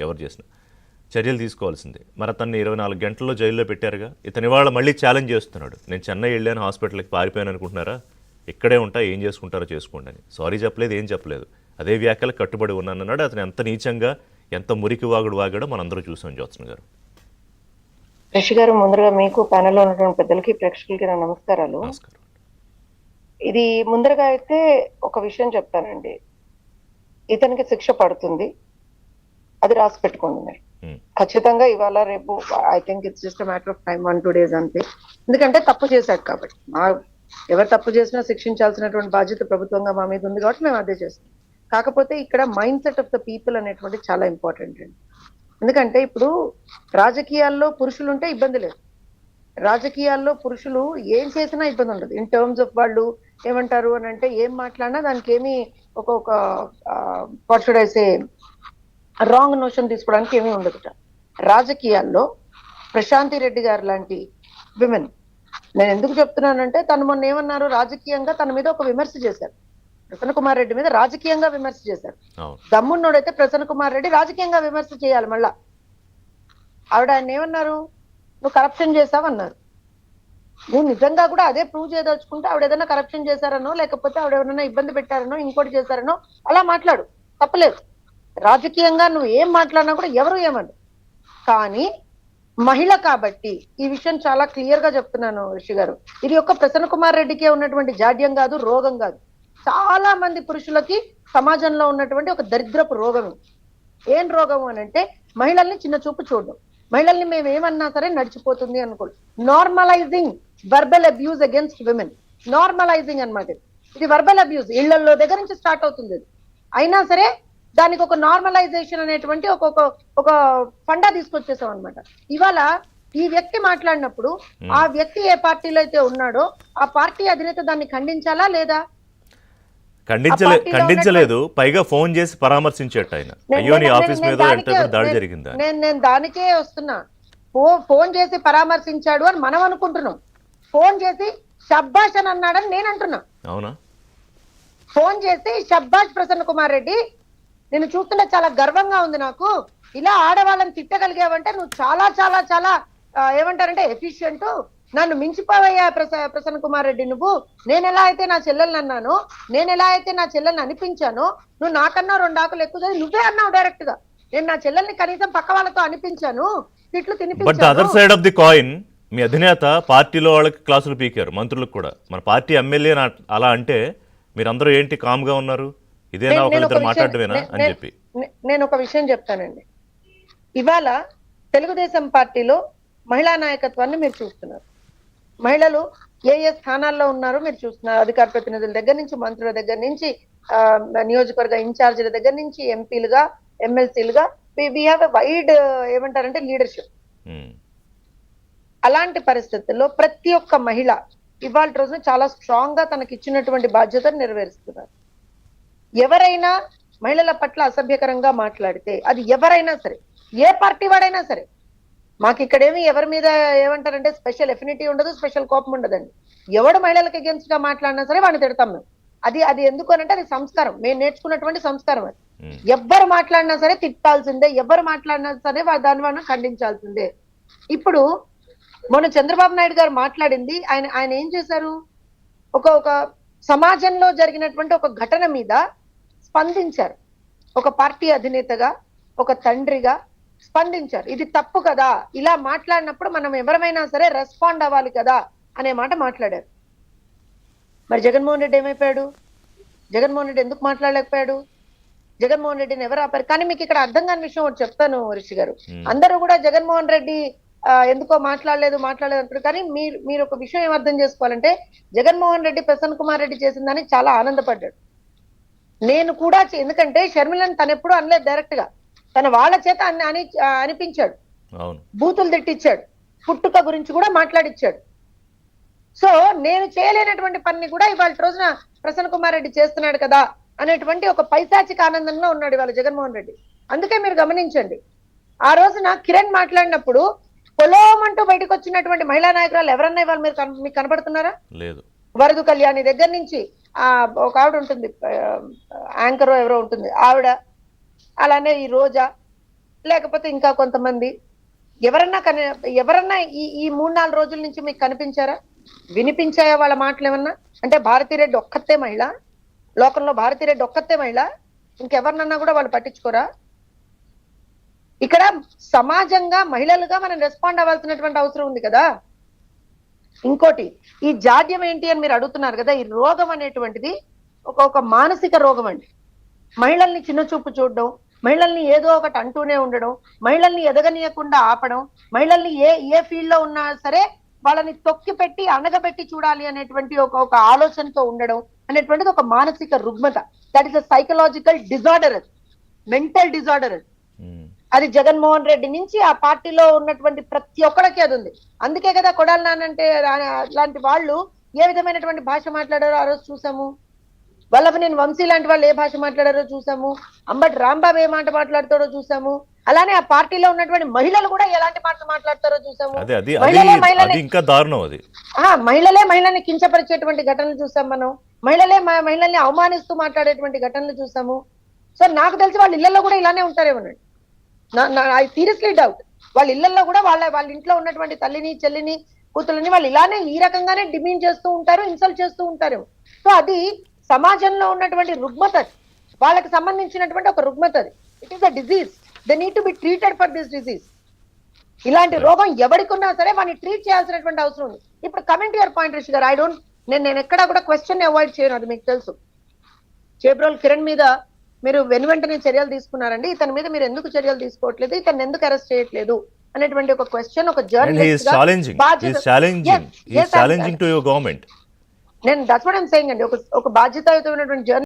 ఎవరు చేసినా. చర్యలు తీసుకోవాల్సిందే. మరి అతన్ని ఇరవై నాలుగు గంటల్లో జైల్లో పెట్టారుగా. ఇతని వాళ్ళ మళ్ళీ ఛాలెంజ్ చేస్తున్నాడు. నేను చెన్నై వెళ్ళాను హాస్పిటల్కి పారిపోయాను అనుకుంటున్నారా? ఇక్కడే ఉంటా ఏం చేసుకుంటారో చేసుకోండి అని. సారీ చెప్పలేదు ఏం చెప్పలేదు. అదే వ్యాఖ్యలకు కట్టుబడి ఉన్నానన్నాడు. అతను ఎంత నీచంగా ఎంత మురికి వాగుడు వాగాడో మనందరూ చూసాం జ్యోత్సన గారు. రిషి గారు ముందరగా మీకు ప్యానెల్లో ఉన్నటువంటి పెద్దలకి ప్రేక్షకులకి నా నమస్కారాలు. నమస్కారం. ఇది ముందరగా అయితే ఒక విషయం చెప్తానండి. ఇతనికి శిక్ష పడుతుంది. అది రాసి పెట్టుకోండి మీరు. ఉమ్, ఖచ్చితంగా ఇవాళ రేపు I think it's just matter of time one two days అంతే. ఎందుకంటే తప్పు చేశాడు కాబట్టి. మా ఎవరు తప్పు చేసినా శిక్షించాల్సినటువంటి బాధ్యత ప్రభుత్వంగా మా మీద ఉంది కాబట్టి మేము అదే చేస్తాం. కాకపోతే ఇక్కడ mind set of the people అనేటువంటి చాలా ఇంపార్టెంట్ అండి. ఎందుకంటే ఇప్పుడు రాజకీయాల్లో పురుషులు ఉంటే ఇబ్బంది లేదు. రాజకీయాల్లో పురుషులు ఏం చేసినా ఇబ్బంది ఉండదు. ఇన్ టర్మ్స్ ఆఫ్ వాళ్ళు ఏమంటారు అని అంటే ఏం మాట్లాడినా దానికి ఏమి ఒక ఒక what should I say wrong notion తీసుకోవడానికి ఏమీ ఉండదుట రాజకీయాల్లో ప్రశాంతి రెడ్డి గారు లాంటి విమెన్ నేను ఎందుకు చెప్తున్నానంటే తను మొన్న ఏమన్నారు? రాజకీయంగా తన మీద ఒక విమర్శ చేశారు. ప్రసన్న కుమార్ రెడ్డి మీద రాజకీయంగా విమర్శ చేశారు. దమ్మున్నోడైతే ప్రసన్న కుమార్ రెడ్డి రాజకీయంగా విమర్శ చేయాలి మళ్ళా. ఆవిడ ఆయన ఏమన్నారు? నువ్వు కరప్షన్ చేసావన్నారు నువ్వు నిజంగా కూడా అదే ప్రూవ్ చేయదలుచుకుంటే ఆవిడ ఏదైనా కరప్షన్ చేశారనో లేకపోతే ఆవిడ ఎవరైనా ఇబ్బంది పెట్టారనో ఇంకోటి చేశారనో అలా మాట్లాడు. తప్పలేదు. రాజకీయంగా నువ్వు ఏం మాట్లాడినా కూడా ఎవరు ఏమన్నారు కానీ మహిళ కాబట్టి ఈ విషయం చాలా క్లియర్గా చెప్తున్నాను ఋషి గారు. ఇది యొక్క ప్రసన్న కుమార్ రెడ్డికే ఉన్నటువంటి జాడ్యం కాదు రోగం కాదు. చాలా మంది పురుషులకి సమాజంలో ఉన్నటువంటి ఒక దరిద్రపు రోగం ఏం రోగం అని అంటే మహిళల్ని చిన్న చూపు చూడడం. మహిళల్ని మేము ఏమన్నా సరే నడిచిపోతుంది అనుకోండి normalising verbal abuse against women normalising అన్నమాట ఇది. వర్బల్ అబ్యూజ్ ఇళ్ళలో దగ్గర నుంచి స్టార్ట్ అవుతుంది అయినా సరే దానికి ఒక నార్మలైజేషన్ అనేటువంటి ఒక ఒక ఫండా తీసుకొచ్చేసాం అనమాట ఇవాళ ఈ వ్యక్తి మాట్లాడినప్పుడు ఆ వ్యక్తి ఏ పార్టీలో అయితే ఉన్నాడో ఆ పార్టీ అధినేత దాన్ని ఖండించాలా లేదా? ఖండించలే ఖండించలేదు. పైగా ఫోన్ చేసి పరామర్శించేట ఆయన. అయ్యో నీ ఆఫీస్ మీద దాడి నేను- జరిగిందా? నేను నేను దానికే వస్తున్నా. ఫోన్ చేసి పరామర్శించాడు అని మనం అనుకుంటున్నాం. ఫోన్ చేసి షబ్బాష్ అని అన్నాడని నేను అంటున్నా. అవునా? ఫోన్ చేసి షబ్బాష్ ప్రసన్న కుమార్ రెడ్డి నేను చూస్తుంటే చాలా గర్వంగా ఉంది నాకు. ఇలా ఆడవాళ్ళని తిట్టగలిగావంటే నువ్వు చాలా చాలా చాలా ఏమంటారంటే ఎఫిషియంట్ నన్ను మించిపోవయ్యా ప్రస ప్రసన్న కుమార్ రెడ్డి నువ్వు. నేను ఎలా అయితే నా చెల్లెల్ని అన్నాను నేను ఎలా అయితే నా చెల్లెల్ని అనిపించానో నువ్వు నాకన్నా రెండు ఆకులు ఎక్కువ చదివి నువ్వే అన్నావు డైరెక్ట్గా. నేను నా చెల్లెల్ని కనీసం పక్క వాళ్ళతో అనిపించాను తిట్లు తినిపించాను. Other side of the coin మీ అధినేత పార్టీలో వాళ్ళకి క్లాసులు పీకారు మంత్రులకు కూడా. మన పార్టీ ఎమ్మెల్యే అలా అంటే మీరందరూ ఏంటి కామ్గా ఉన్నారు? ఇదేనా ఒకరిద్దరు అని చెప్పి. నేను ఒక విషయం చెప్తానండి. ఇవాళ తెలుగుదేశం పార్టీలో మహిళా నాయకత్వాన్ని మీరు చూస్తున్నారు. మహిళలు ఏ ఏ స్థానాల్లో ఉన్నారో మీరు చూస్తున్నారు. అధికార ప్రతినిధుల దగ్గర నుంచి మంత్రుల దగ్గర నుంచి నియోజకవర్గ ఇన్ఛార్జీల దగ్గర నుంచి ఎంపీలుగా ఎమ్మెల్సీలుగా వి హ్యావ్ ఎ వైడ్ ఏమంటారంటే లీడర్షిప్ ఉమ్, అలాంటి పరిస్థితుల్లో ప్రతి ఒక్క మహిళ ఇవాళ రోజున చాలా స్ట్రాంగ్గా తనకి ఇచ్చినటువంటి బాధ్యతను నెరవేరుస్తున్నారు. ఎవరైనా మహిళల పట్ల అసభ్యకరంగా మాట్లాడితే అది ఎవరైనా సరే ఏ పార్టీ వాడైనా సరే మాకు ఇక్కడేమి ఎవరి మీద ఏమంటారంటే స్పెషల్ ఎఫినిటీ ఉండదు స్పెషల్ కోపం ఉండదండి. ఎవడు మహిళలకు అగేన్స్ట్గా మాట్లాడినా సరే వాడిని తిడతాం మేము. అది అది ఎందుకు అనంటే అది సంస్కారం. మేము నేర్చుకున్నటువంటి సంస్కారం అది. ఎవ్వరు మాట్లాడినా సరే తిట్టాల్సిందే ఎవరు మాట్లాడినా సరే దాని వలన ఖండించాల్సిందే. ఇప్పుడు మొన్న చంద్రబాబు నాయుడు గారు మాట్లాడింది ఆయన ఆయన ఏం చేశారు? ఒక ఒక సమాజంలో జరిగినటువంటి ఒక ఘటన మీద స్పందించారు. ఒక పార్టీ అధినేతగా ఒక తండ్రిగా స్పందించారు. ఇది తప్పు కదా? ఇలా మాట్లాడినప్పుడు మనం ఎవరమైనా సరే రెస్పాండ్ అవ్వాలి కదా? అనే మాట మాట్లాడారు. మరి జగన్మోహన్ రెడ్డి ఏమైపోయాడు? జగన్మోహన్ రెడ్డి ఎందుకు మాట్లాడలేకపోయాడు? జగన్మోహన్ రెడ్డిని ఎవరు ఆపారు? కానీ మీకు ఇక్కడ అర్థం కాని విషయం ఒకటి చెప్తాను రిషి గారు. అందరూ కూడా జగన్మోహన్ రెడ్డి ఎందుకో మాట్లాడలేదు మాట్లాడలేదు అంటారు. కానీ మీరు మీరు ఒక విషయం ఏం అర్థం చేసుకోవాలంటే జగన్మోహన్ రెడ్డి ప్రసన్న కుమార్ రెడ్డి చేసిందని చాలా ఆనందపడ్డాడు. నేను కూడా ఎందుకంటే షర్మిలను తను ఎప్పుడు అనలేదు డైరెక్ట్గా తన వాళ్ళ చేత అని అనిపించాడు. బూతులు తిట్టించాడు పుట్టుక గురించి కూడా మాట్లాడిచ్చాడు. సో నేను చేయలేనటువంటి పని కూడా ఇవాళ రోజున ప్రసన్న కుమార్ రెడ్డి చేస్తున్నాడు కదా అనేటువంటి ఒక పైశాచిక ఆనందంలో ఉన్నాడు ఇవాళ జగన్మోహన్ రెడ్డి. అందుకే మీరు గమనించండి. ఆ రోజున కిరణ్ మాట్లాడినప్పుడు పొలోమంటూ బయటకు వచ్చినటువంటి మహిళా నాయకురాలు ఎవరన్నా ఇవాళ మీరు మీకు కనబడుతున్నారా లేదు. వరదు కళ్యాణి దగ్గర నుంచి. ఒక ఆవిడ ఉంటుంది యాంకర్ ఎవరో ఉంటుంది ఆవిడ. అలానే ఈ రోజా లేకపోతే ఇంకా కొంతమంది. ఎవరన్నా కని ఎవరన్నా ఈ ఈ మూడు నాలుగు రోజుల నుంచి మీకు కనిపించారా? వినిపించాయా వాళ్ళ మాటలు ఏమన్నా? అంటే భారతీరెడ్డి ఒక్కతే మహిళ లోకంలో భారతీరెడ్డి ఒక్కతే మహిళ ఇంకెవరినన్నా కూడా వాళ్ళు పట్టించుకోరా? ఇక్కడ సమాజంగా మహిళలుగా మనం రెస్పాండ్ అవ్వాల్సినటువంటి అవసరం ఉంది కదా. ఇంకోటి ఈ జాడ్యం ఏంటి అని మీరు అడుగుతున్నారు కదా ఈ రోగం అనేటువంటిది ఒక ఒక మానసిక రోగం అండి. మహిళల్ని చిన్న చూపు చూడడం మహిళల్ని ఏదో ఒకటి అంటూనే ఉండడం మహిళల్ని ఎదగనీయకుండా ఆపడం మహిళల్ని ఏ ఏ ఫీల్డ్లో ఉన్నా సరే వాళ్ళని తొక్కి పెట్టి అనగబెట్టి చూడాలి అనేటువంటి ఒక ఒక ఆలోచనతో ఉండడం అనేటువంటిది ఒక మానసిక రుగ్మత. That is a psychological disorder mental disorder అది జగన్మోహన్ రెడ్డి నుంచి ఆ పార్టీలో ఉన్నటువంటి ప్రతి ఒక్కరికి అది ఉంది. అందుకే కదా కొడాలి నానంటే రా- లాంటి వాళ్ళు ఏ విధమైనటువంటి భాష మాట్లాడారో ఆ రోజు చూసాము. వల్లభనేని వంశీ లాంటి వాళ్ళు ఏ భాష మాట్లాడారో చూసాము. అంబటి రాంబాబు ఏ మాట మాట్లాడతారో చూసాము. అలానే ఆ పార్టీలో ఉన్నటువంటి మహిళలు కూడా ఎలాంటి మాటలు మాట్లాడతారో చూసాము. మహిళలే మహిళల్ని అది ఇంకా దారుణం అది. ఆ, మహిళలే మహిళల్ని కించపరిచేటువంటి ఘటనలు చూసాం మనం. మహిళలే మహిళల్ని అవమానిస్తూ మాట్లాడేటువంటి ఘటనలు చూసాము. సో నాకు తెలిసి వాళ్ళ ఇళ్ళలో కూడా ఇలానే ఉంటారేమోనండి ఐ సీరియస్లీ డౌట్ వాళ్ళ ఇళ్ళలో కూడా వాళ్ళ వాళ్ళ ఇంట్లో ఉన్నటువంటి తల్లిని చెల్లిని కూతుర్ని వాళ్ళు ఇలానే ఈ రకంగానే డిమాండ్ చేస్తూ ఉంటారు ఇన్సల్ట్ చేస్తూ ఉంటారు. సో అది సమాజంలో ఉన్నటువంటి రుగ్మత. వాళ్ళకి సంబంధించినటువంటి ఒక రుగ్మత అది. It is a disease they need to be treated for this disease ఇలాంటి రోగం ఎవరికున్నా సరే వాడిని ట్రీట్ చేయాల్సినటువంటి అవసరం ఉంది. ఇప్పుడు కమెంట్ యువర్ పాయింట్ రిషి గారు ఐ డోంట్ నేను నేను ఎక్కడా కూడా క్వశ్చన్ అవాయిడ్ చేయను అది మీకు తెలుసు. చేబ్రోల్ కిరణ్ మీద మీరు వెను వెంటనే చర్యలు తీసుకున్నారండి. ఇతని మీద మీరు ఎందుకు చర్యలు తీసుకోవట్లేదు? ఇతను ఎందుకు అరెస్ట్ చేయట్లేదు? అనేటువంటి ఒక క్వశ్చన్ ఒక జర్నలిస్ట్ నేను దట్స్ వాట్ ఐమ్ సేయింగ్ అండి. ఒక ఒక బాధ్యతాయుతమైనటువంటి